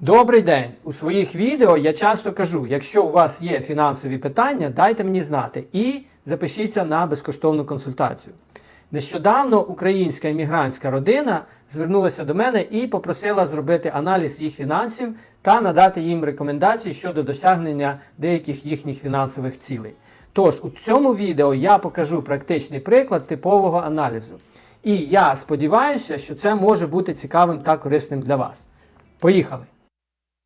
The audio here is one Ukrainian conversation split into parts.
Добрий день! У своїх відео я часто кажу, якщо у вас є фінансові питання, дайте мені знати і запишіться на безкоштовну консультацію. Нещодавно українська іммігрантська родина звернулася до мене і попросила зробити аналіз їх фінансів та надати їм рекомендації щодо досягнення деяких їхніх фінансових цілей. Тож у цьому відео я покажу практичний приклад типового аналізу. І я сподіваюся, що це може бути цікавим та корисним для вас. Поїхали!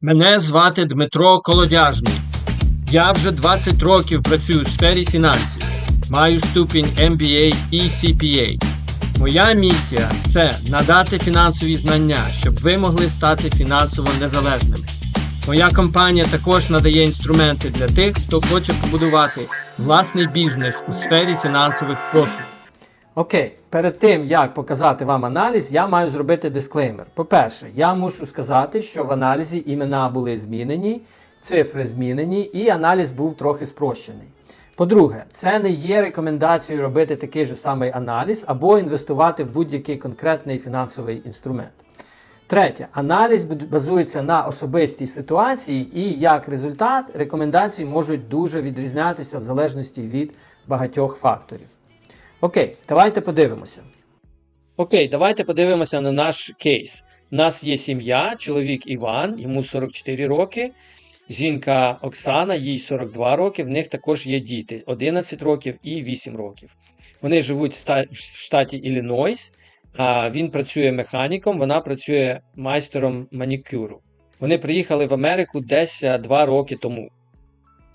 Мене звати Дмитро Колодяжний. Я вже 20 років працюю у сфері фінансів. Маю ступінь MBA і CPA. Моя місія це надати фінансові знання, щоб ви могли стати фінансово незалежними. Моя компанія також надає інструменти для тих, хто хоче побудувати власний бізнес у сфері фінансових послуг. Окей, перед тим як показати вам аналіз, я маю зробити дисклеймер. По-перше, я мушу сказати, що в аналізі імена були змінені, цифри змінені, і аналіз був трохи спрощений. По-друге, це не є рекомендацією робити такий же самий аналіз або інвестувати в будь-який конкретний фінансовий інструмент. Третє, аналіз базується на особистій ситуації, і як результат рекомендації можуть дуже відрізнятися в залежності від багатьох факторів. Окей, давайте подивимося. Окей, давайте подивимося на наш кейс. У нас є сім'я, чоловік Іван, йому 44 роки, жінка Оксана, їй 42 роки, в них також є діти 11 років і 8 років. Вони живуть в штаті Іллінойс. Він працює механіком, вона працює майстером манікюру. Вони приїхали в Америку десь а, два роки тому.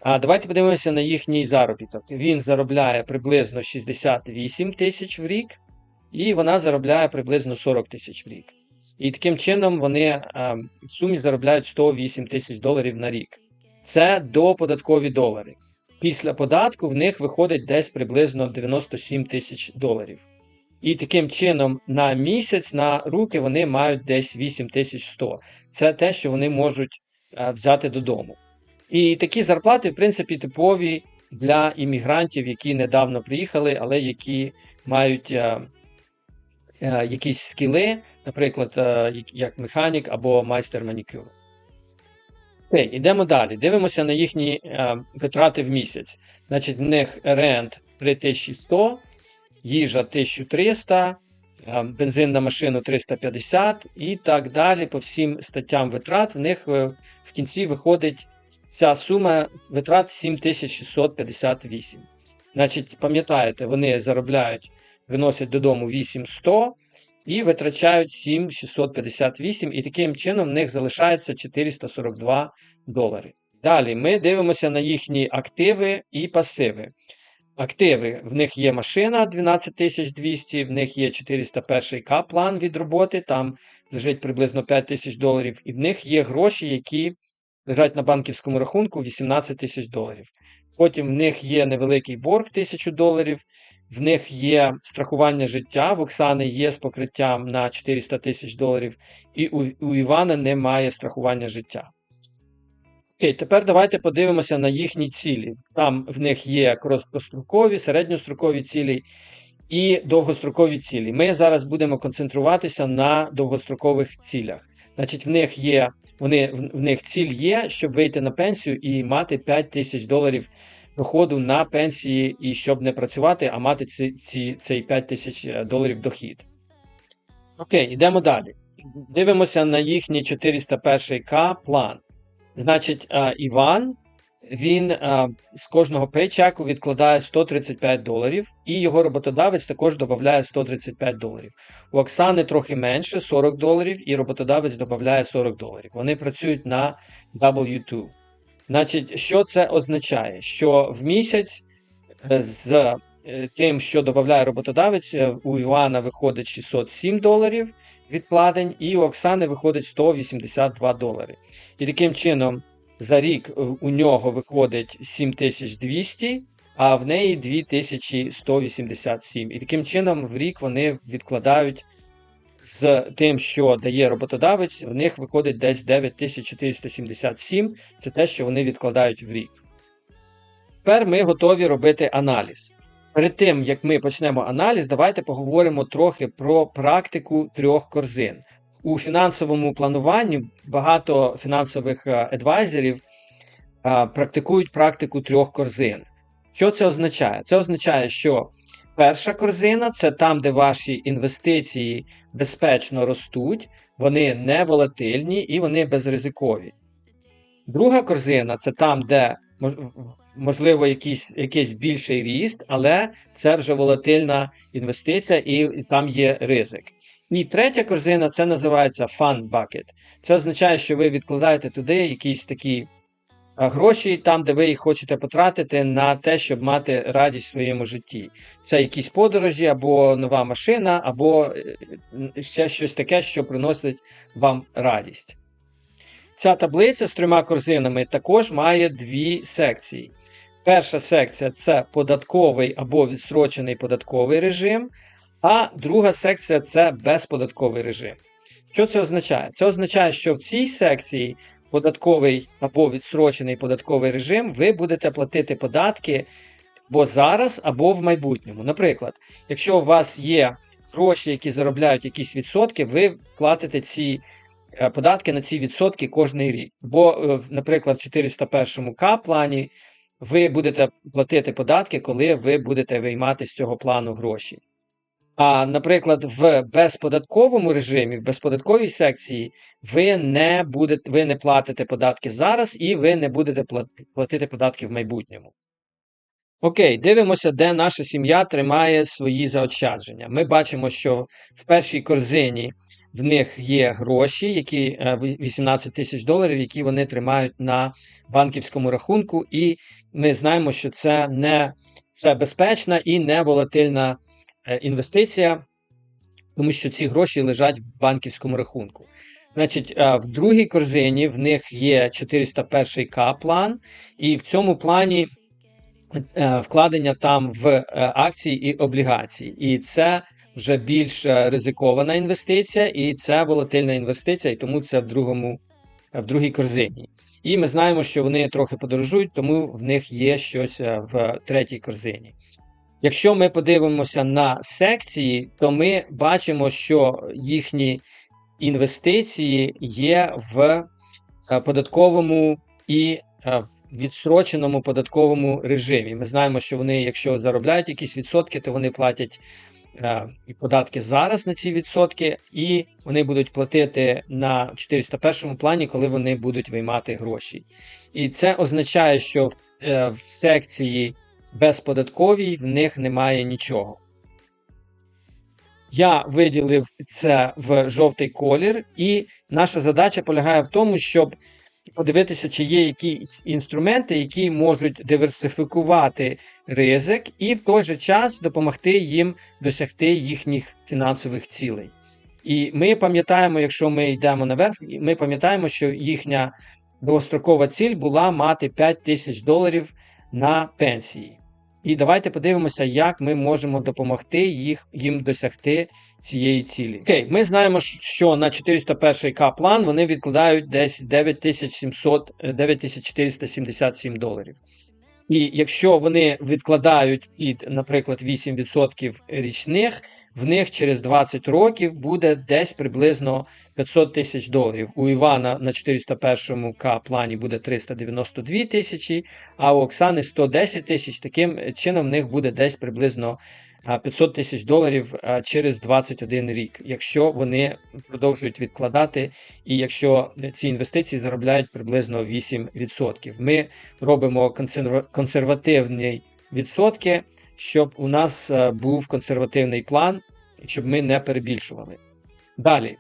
А давайте подивимося на їхній заробіток. Він заробляє приблизно 68 тисяч в рік, і вона заробляє приблизно 40 тисяч в рік. І таким чином вони а, в сумі заробляють 108 тисяч доларів на рік. Це доподаткові долари. Після податку в них виходить десь приблизно 97 тисяч доларів. І таким чином на місяць на руки вони мають десь 8100. Це те, що вони можуть е, взяти додому. І такі зарплати, в принципі, типові для іммігрантів, які недавно приїхали, але які мають е, е, якісь скіли, наприклад, е, як- механік або майстер манікюру. Окей, ідемо далі. Дивимося на їхні е, витрати в місяць. Значить, в них рент 3100, їжа 1300, е, бензин на машину 350 і так далі. По всім статтям витрат в них е, в кінці виходить ця сума витрат 7658. Значить, пам'ятаєте, вони заробляють, виносять додому 8100 і витрачають 7658, і таким чином в них залишається 442 долари. Далі ми дивимося на їхні активи і пасиви. Активи в них є машина 12200, в них є 401 К-план від роботи, там лежить приблизно 5 тисяч доларів, і в них є гроші, які лежать на банківському рахунку 18 тисяч доларів. Потім в них є невеликий борг 1000 доларів, в них є страхування життя, в Оксани є з покриттям на 400 тисяч доларів, і у, у Івана немає страхування життя. Окей, тепер давайте подивимося на їхні цілі. Там в них є короткострокові, середньострокові цілі і довгострокові цілі. Ми зараз будемо концентруватися на довгострокових цілях. Значить, в них є вони в, них ціль є, щоб вийти на пенсію і мати 5 тисяч доларів доходу на пенсії, і щоб не працювати, а мати ці, ці, цей 5 тисяч е, доларів дохід. Окей, йдемо далі. Дивимося на їхній 401К план. Значить, Іван він а, з кожного пейчеку відкладає 135 доларів, і його роботодавець також додає 135 доларів. У Оксани трохи менше 40 доларів, і роботодавець додає 40 доларів. Вони працюють на W2. Значить, що це означає? Що в місяць е, з е, тим, що додає роботодавець, е, у Івана виходить 607 доларів відкладень, і у Оксани виходить 182 долари. І таким чином за рік е, у нього виходить 7200, а в неї 2187. І таким чином в рік вони відкладають з тим, що дає роботодавець, в них виходить десь 9477. Це те, що вони відкладають в рік. Тепер ми готові робити аналіз. Перед тим, як ми почнемо аналіз, давайте поговоримо трохи про практику трьох корзин. У фінансовому плануванні багато фінансових е, адвайзерів е, практикують практику трьох корзин. Що це означає? Це означає, що перша корзина це там, де ваші інвестиції безпечно ростуть, вони не волатильні і вони безризикові. Друга корзина це там, де можливо якийсь, якийсь більший ріст, але це вже волатильна інвестиція і, і там є ризик. І третя корзина це називається fund bucket. Це означає, що ви відкладаєте туди якісь такі гроші, там, де ви їх хочете потратити на те, щоб мати радість в своєму житті. Це якісь подорожі, або нова машина, або е, е, ще щось таке, що приносить вам радість. Ця таблиця з трьома корзинами також має дві секції. Перша секція це податковий або відстрочений податковий режим, а друга секція це безподатковий режим. Що це означає? Це означає, що в цій секції податковий або відстрочений податковий режим ви будете платити податки або зараз, або в майбутньому. Наприклад, якщо у вас є гроші, які заробляють якісь відсотки, ви платите ці е, податки на ці відсотки кожний рік. Бо, е, наприклад, в 401 К плані ви будете платити податки, коли ви будете виймати з цього плану гроші. А, наприклад, в безподатковому режимі, в безподатковій секції, ви не будете, ви не платите податки зараз і ви не будете платити податки в майбутньому. Окей, дивимося, де наша сім'я тримає свої заощадження. Ми бачимо, що в першій корзині в них є гроші, які е, 18 тисяч доларів, які вони тримають на банківському рахунку, і ми знаємо, що це не це безпечна і не волатильна е, інвестиція, тому що ці гроші лежать в банківському рахунку. Значить, е, в другій корзині в них є 401 К план, і в цьому плані е, вкладення там в е, акції і облігації. І це вже більш е, ризикована інвестиція, і це волатильна інвестиція, і тому це в другому е, в другій корзині. І ми знаємо, що вони трохи подорожують, тому в них є щось е, в третій корзині. Якщо ми подивимося на секції, то ми бачимо, що їхні інвестиції є в е, податковому і е, в відстроченому податковому режимі. Ми знаємо, що вони, якщо заробляють якісь відсотки, то вони платять е, податки зараз на ці відсотки, і вони будуть платити на 401 плані, коли вони будуть виймати гроші. І це означає, що в секції безподатковій в них немає нічого. Я виділив це в жовтий колір, і наша задача полягає в тому, щоб подивитися, чи є якісь інструменти, які можуть диверсифікувати ризик, і в той же час допомогти їм досягти їхніх фінансових цілей. І ми пам'ятаємо, якщо ми йдемо наверх, ми пам'ятаємо, що їхня довгострокова ціль була мати 5 тисяч доларів на пенсії. І давайте подивимося, як ми можемо допомогти їх, їм досягти цієї цілі. Окей, ми знаємо, що на 401 К план вони відкладають десь 9700, е, 9477 доларів. І якщо вони відкладають під, наприклад, 8% річних, в них через 20 років буде десь приблизно 500 тисяч доларів. У Івана на 401 К плані буде 392 тисячі, а у Оксани 110 тисяч. Таким чином в них буде десь приблизно 500 тисяч доларів через 21 рік, якщо вони продовжують відкладати, і якщо ці інвестиції заробляють приблизно 8%. Ми робимо консервативні відсотки, щоб у нас був консервативний план, щоб ми не перебільшували. Далі.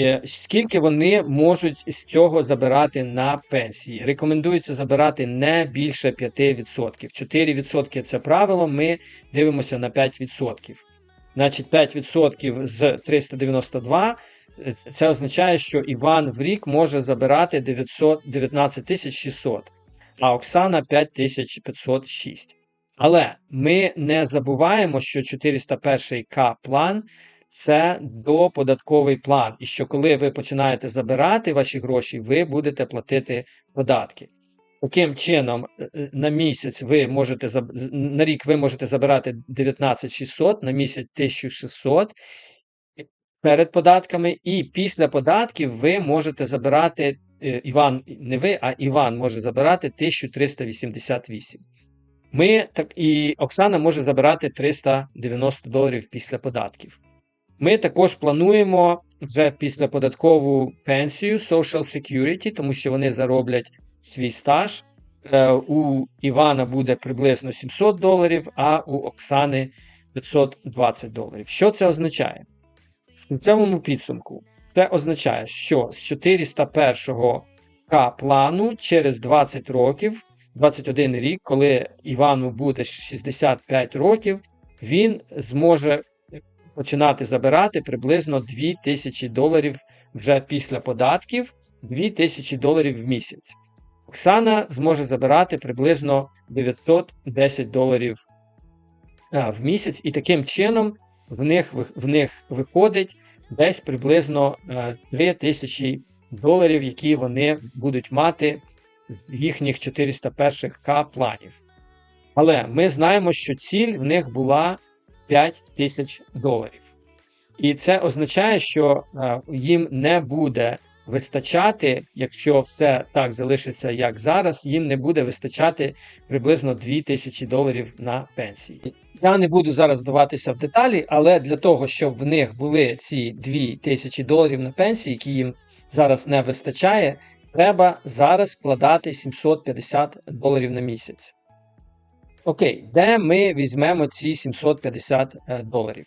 Е, Скільки вони можуть з цього забирати на пенсії? Рекомендується забирати не більше 5%. 4% це правило, ми дивимося на 5%. Значить, 5% з 392 е, це означає, що Іван в рік може забирати 900, 19 600, а Оксана 5506. Але ми не забуваємо, що 401 К план це доподатковий план, і що коли ви починаєте забирати ваші гроші, ви будете платити податки. Таким чином, е, е, на місяць ви можете на рік ви можете забирати 19 600, на місяць 1600. перед податками, і після податків ви можете забирати е, Іван, не ви, а Іван може забирати 1388. Ми так і Оксана може забирати 390 доларів після податків. Ми також плануємо вже після податкову пенсію Social Security, тому що вони зароблять свій стаж. Е, У Івана буде приблизно 700 доларів, а у Оксани 520 доларів. Що це означає? В кінцевому підсумку це означає, що з 401 К плану через 20 років, 21 рік, коли Івану буде 65 років, він зможе починати забирати приблизно 2000 доларів вже після податків, 2000 доларів в місяць. Оксана зможе забирати приблизно 910 доларів в місяць, і таким чином в них, в, них виходить десь приблизно е, 3000 доларів, які вони будуть мати з їхніх 401 К планів. Але ми знаємо, що ціль в них була 5 тисяч доларів. І це означає, що е, їм не буде вистачати, якщо все так залишиться, як зараз, їм не буде вистачати приблизно 2 тисячі доларів на пенсії. Я не буду зараз здаватися в деталі, але для того, щоб в них були ці 2 тисячі доларів на пенсії, які їм зараз не вистачає, треба зараз вкладати 750 доларів на місяць. Окей, де ми візьмемо ці 750 е, доларів?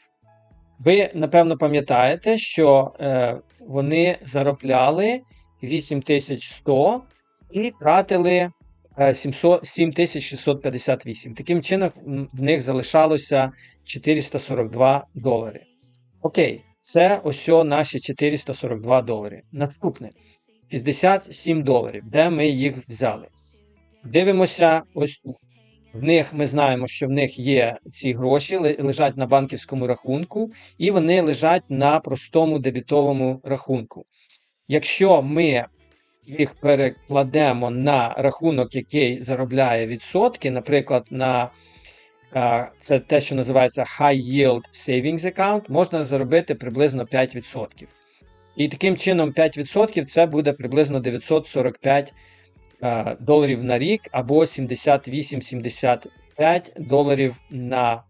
Ви, напевно, пам'ятаєте, що е, вони заробляли 8100 і тратили е, 700, 7658. Таким чином, в них залишалося 442 долари. Окей, це ось наші 442 долари. Наступне 67 доларів. Де ми їх взяли? Дивимося ось тут. В них ми знаємо, що в них є ці гроші, лежать на банківському рахунку, і вони лежать на простому дебітовому рахунку. Якщо ми їх перекладемо на рахунок, який заробляє відсотки, наприклад, на це те, що називається High Yield Savings Account, можна заробити приблизно 5%. І таким чином 5% це буде приблизно 945 е, доларів на рік або 78-75 доларів на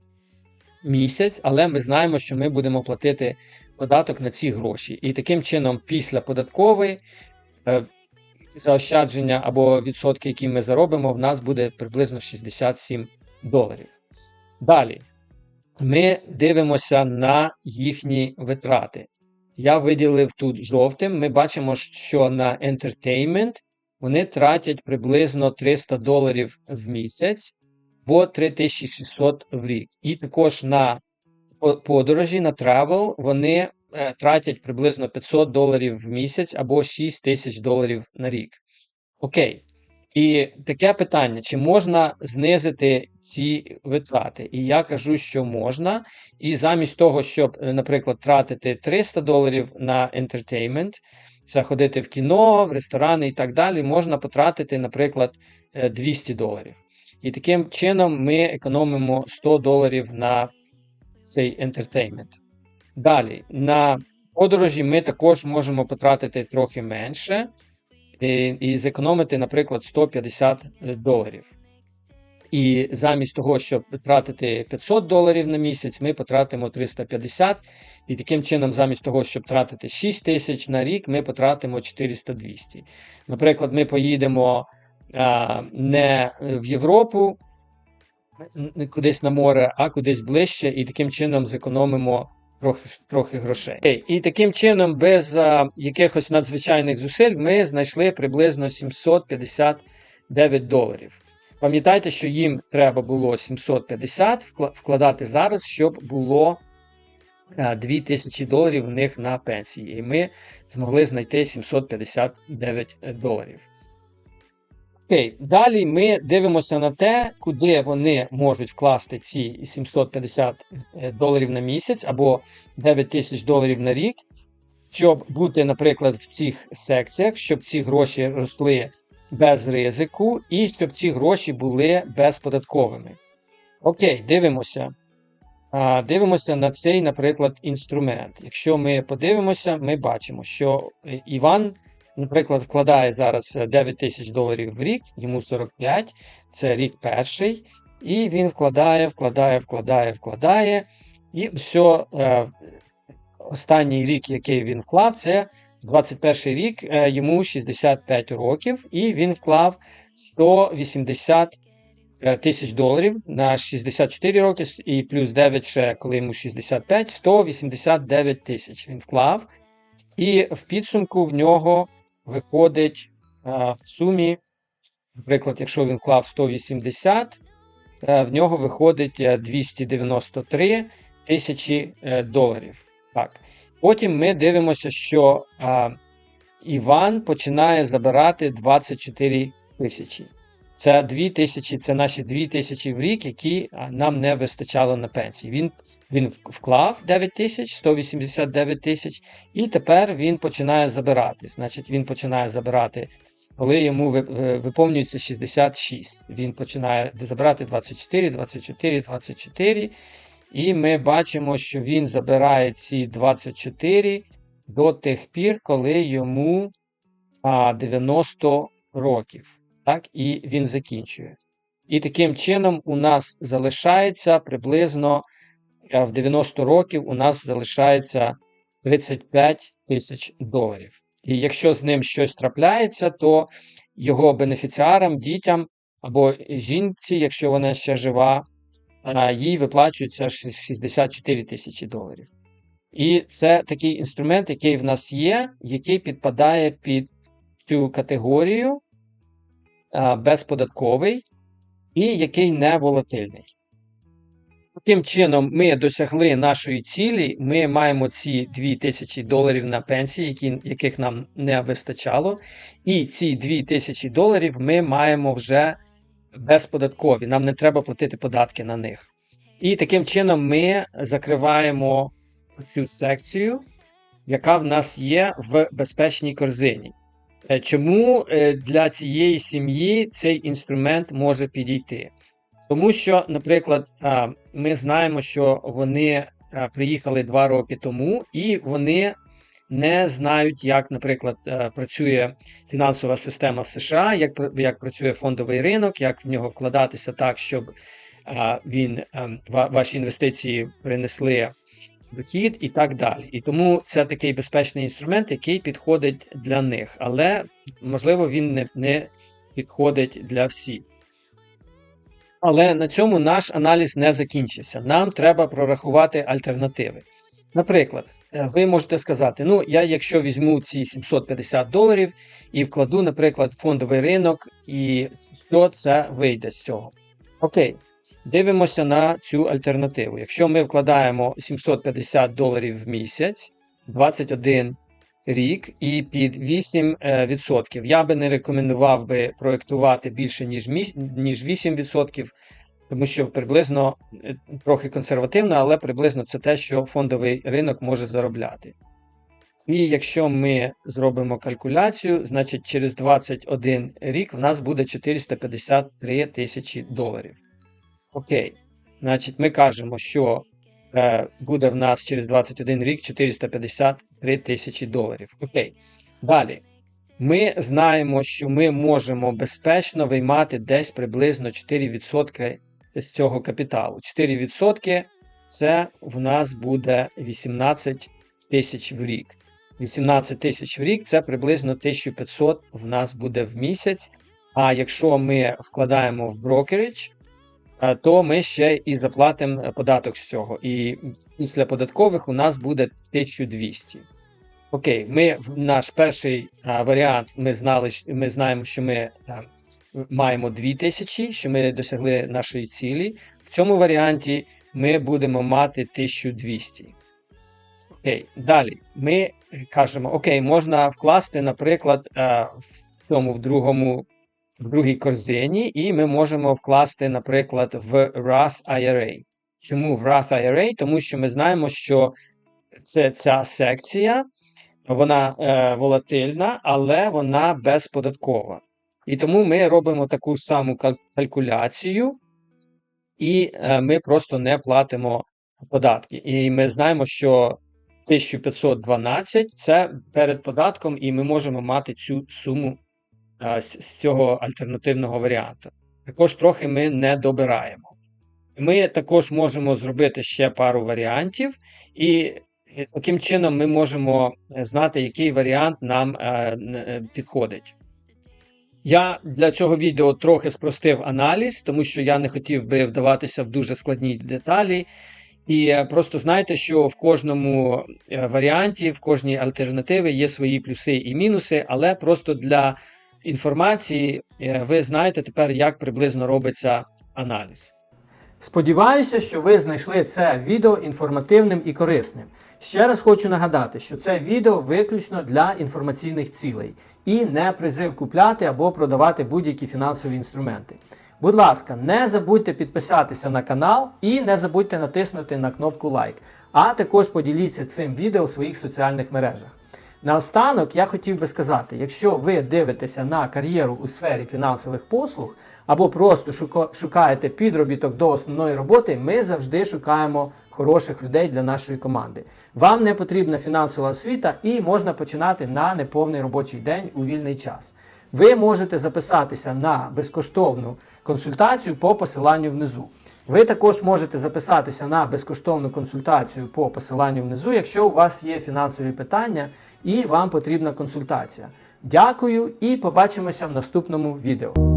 місяць, але ми знаємо, що ми будемо платити податок на ці гроші. І таким чином, після податкової е, заощадження або відсотки, які ми заробимо, в нас буде приблизно 67 доларів. Далі ми дивимося на їхні витрати. Я виділив тут жовтим. Ми бачимо, що на entertainment вони тратять приблизно 300 доларів в місяць або 3600 в рік. І також на подорожі, на travel вони е, тратять приблизно 500 доларів в місяць або 6 тисяч доларів на рік. Окей. І таке питання: чи можна знизити ці витрати? І я кажу, що можна. І замість того, щоб, е, наприклад, тратити 300 доларів на це ходити в кіно, в ресторани і так далі, можна потратити, наприклад, е, 200 доларів. І таким чином ми економимо 100 доларів на цей entertainment. Далі, на подорожі ми також можемо потратити трохи менше і, і зекономити, наприклад, 150 доларів. І замість того, щоб тратити 500 доларів на місяць, ми потратимо 350. І таким чином, замість того, щоб тратити 6 тисяч на рік, ми потратимо 400-200. Наприклад, ми поїдемо а, не в Європу, кудись на море, а кудись ближче, і таким чином зекономимо трохи, трохи грошей. І таким чином, без а, якихось надзвичайних зусиль, ми знайшли приблизно 759 доларів. Пам'ятайте, що їм треба було 750 вкладати зараз, щоб було 2000 доларів в них на пенсії. І ми змогли знайти 759 доларів. Окей, далі ми дивимося на те, куди вони можуть вкласти ці 750 е, доларів на місяць або 9 тисяч доларів на рік, щоб бути, наприклад, в цих секціях, щоб ці гроші росли без ризику і щоб ці гроші були безподатковими. Окей, дивимося. а, дивимося на цей, наприклад, інструмент. Якщо ми подивимося, ми бачимо, що е, Іван, наприклад, вкладає зараз 9 тисяч доларів в рік, йому 45, це рік перший, і він вкладає, вкладає, вкладає, вкладає. І все, е, останній рік, який він вклав, це 21 рік, е, йому 65 років, і він вклав 180 е, тисяч доларів на 64 роки, і плюс 9 ще, коли йому 65, 189 тисяч він вклав. І в підсумку в нього виходить е, в сумі, наприклад, якщо він вклав 180, е, в нього виходить е, 293 тисячі доларів. Так. Потім ми дивимося, що а, Іван починає забирати 24 тисячі. Це 2 тисячі, це наші 2 тисячі в рік, які нам не вистачало на пенсії. Він, він вклав 9 тисяч, 189 тисяч, і тепер він починає забирати. Значить, він починає забирати, коли йому ви- ви- виповнюється 66. Він починає забирати 24, 24, 24. І ми бачимо, що він забирає ці 24 до тих пір, коли йому 90 років. Так? І він закінчує. І таким чином у нас залишається приблизно в 90 років у нас залишається 35 тисяч доларів. І якщо з ним щось трапляється, то його бенефіціарам, дітям або жінці, якщо вона ще жива, їй виплачується 64 тисячі доларів. І це такий інструмент, який в нас є, який підпадає під цю категорію безподатковий і який не волатильний. Таким чином, ми досягли нашої цілі, ми маємо ці 2000 доларів на пенсії, які, яких нам не вистачало. І ці 2000 доларів ми маємо вже безподаткові, нам не треба платити податки на них. І таким чином ми закриваємо цю секцію, яка в нас є в безпечній корзині. Е, Чому е, для цієї сім'ї цей інструмент може підійти? Тому що, наприклад, ми знаємо, що вони приїхали два роки тому, і вони не знають, як, наприклад, е, працює фінансова система США, як, як працює фондовий ринок, як в нього вкладатися так, щоб він ем, ваші інвестиції принесли дохід і так далі. І тому це такий безпечний інструмент, який підходить для них, але можливо він не, не підходить для всіх. Але на цьому наш аналіз не закінчився. Нам треба прорахувати альтернативи. Наприклад, е, ви можете сказати: ну, я якщо візьму ці 750 доларів і вкладу, наприклад, фондовий ринок, і що це вийде з цього? Окей, дивимося на цю альтернативу. Якщо ми вкладаємо 750 доларів в місяць, 21 рік і під 8%, я би не рекомендував би проєктувати більше, ніж 8%, тому що приблизно е, трохи консервативно, але приблизно це те, що фондовий ринок може заробляти. І якщо ми зробимо калькуляцію, значить через 21 рік в нас буде 453 тисячі доларів. Окей. Значить, ми кажемо, що е, буде в нас через 21 рік 453 тисячі доларів. Окей. Далі. Ми знаємо, що ми можемо безпечно виймати десь приблизно 4% з цього капіталу. 4% це в нас буде 18 тисяч в рік. 18 тисяч в рік це приблизно 1500 в нас буде в місяць. А якщо ми вкладаємо в брокеридж, е, то ми ще і заплатимо податок з цього. І після податкових у нас буде 1200. Окей, ми наш перший а, варіант ми знали, ми знаємо, що ми а, маємо 2000, що ми досягли нашої цілі. В цьому варіанті ми будемо мати 1200. Окей, далі ми кажемо: Окей, можна вкласти, наприклад, в цьому в другому. В другій корзині, і ми можемо вкласти, наприклад, в Roth IRA. Чому в Roth IRA? Тому що ми знаємо, що це ця секція, вона е, волатильна, але вона безподаткова. І тому ми робимо таку саму калькуляцію, і е, ми просто не платимо податки. І ми знаємо, що 1512 це перед податком, і ми можемо мати цю суму з, з цього альтернативного варіанту. Також трохи ми не добираємо. Ми також можемо зробити ще пару варіантів, і таким чином ми можемо е, знати, який варіант нам е, е, підходить. Я для цього відео трохи спростив аналіз, тому що я не хотів би вдаватися в дуже складні деталі. І е, просто знайте, що в кожному е, варіанті, в кожній альтернативі є свої плюси і мінуси, але просто для інформації е, ви знаєте тепер, як приблизно робиться аналіз. Сподіваюся, що ви знайшли це відео інформативним і корисним. Ще раз хочу нагадати, що це відео виключно для інформаційних цілей і не призив купляти або продавати будь-які фінансові інструменти. Будь ласка, не забудьте підписатися на канал і не забудьте натиснути на кнопку лайк, а також поділіться цим відео в своїх соціальних мережах. Наостанок я хотів би сказати, якщо ви дивитеся на кар'єру у сфері фінансових послуг або просто шукаєте підробіток до основної роботи, ми завжди шукаємо хороших людей для нашої команди. Вам не потрібна фінансова освіта і можна починати на неповний робочий день у вільний час. Ви можете записатися на безкоштовну консультацію по посиланню внизу. Ви також можете записатися на безкоштовну консультацію по посиланню внизу, якщо у вас є фінансові питання і вам потрібна консультація. Дякую і побачимося в наступному відео.